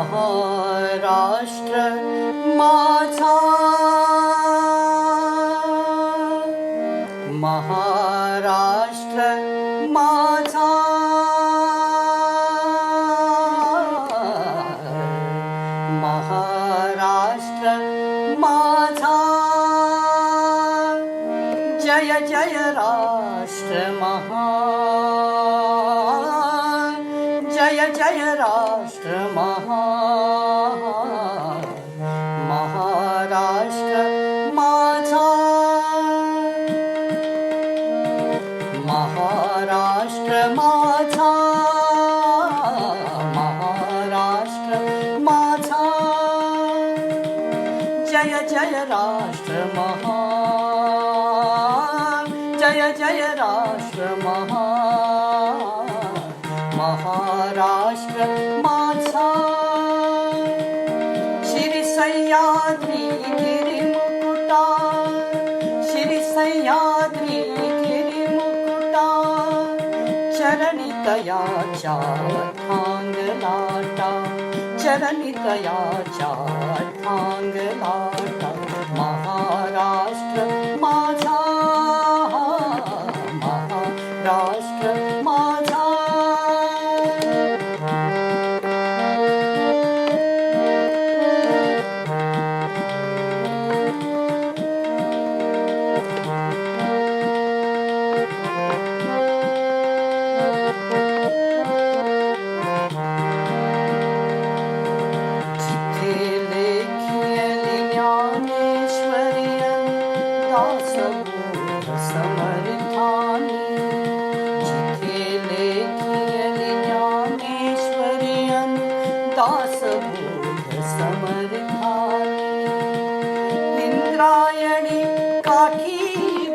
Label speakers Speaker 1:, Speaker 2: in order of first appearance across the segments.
Speaker 1: महाराष्ट्र माझा महाराष्ट्र माझा महाराष्ट्र माझा जय जय राष्ट्र महा जय जय राष्ट्र महा महाराष्ट्र माझा महाराष्ट्र माझा महाराष्ट्र माझा जय जय राष्ट्र महा जय जय सह्याद्री गिरी मुकुटा। श्री सह्याद्री गिरी मुकुटा। चरणितयाच्या थांगलाटा चरणितयाच्या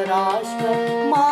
Speaker 1: yar aşkı.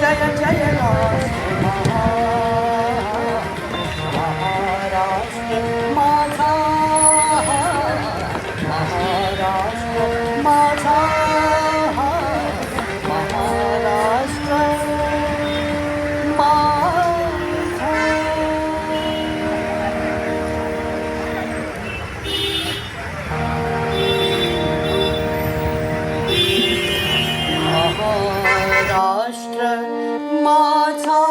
Speaker 1: Jaya Jaya Jaya noastră Mata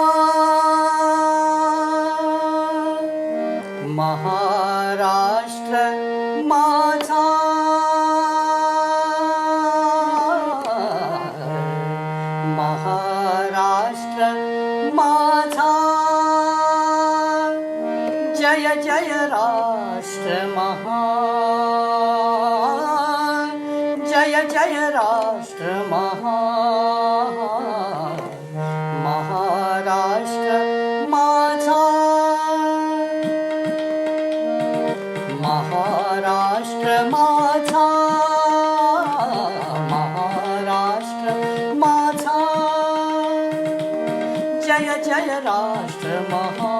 Speaker 1: Maharashtra Mata Maharashtra Mata Jaya Jaya Rashtra Maharashtra जय राष्ट्र महा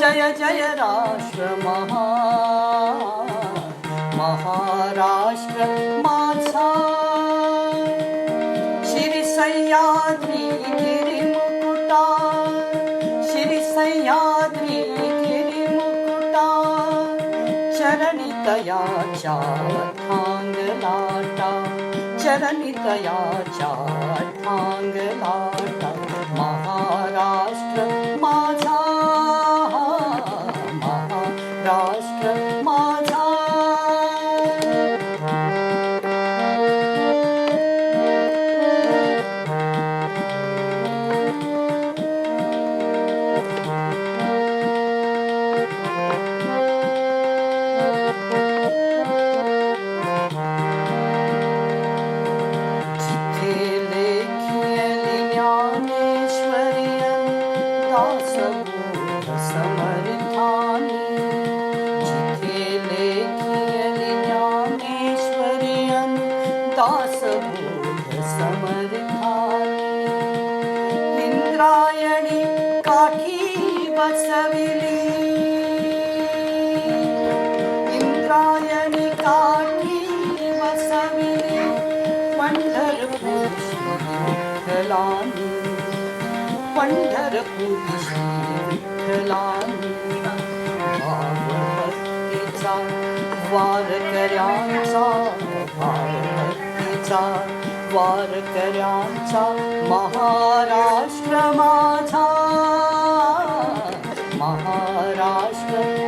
Speaker 1: जय जय राष्ट्र महा महाराष्ट्र माझा श्री सह्याद्री गिरिमुकुटा श्री सह्याद्री गिरिमुकुटा चरणितयाच्या थांगलाटा चरणितयाच्या थांगलाटा महाराष्ट्र पंढरपूर विठ्ठलानी भावभक्तीचा वारकऱ्यांचा भावभक्तीचा वारकऱ्यांचा महाराष्ट्र माझा महाराष्ट्र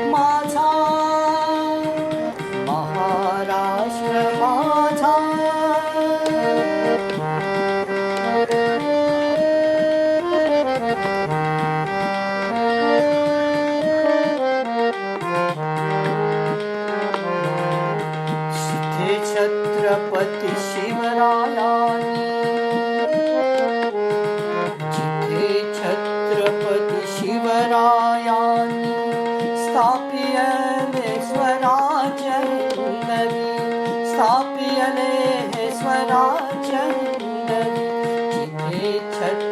Speaker 1: छत्रपती शिवराया जिथे शिवराया शिवरायांनी स्थापियले स्वराज्य नवी। स्थापियले हे स्वराज्य नवी। जिथे छत्रपती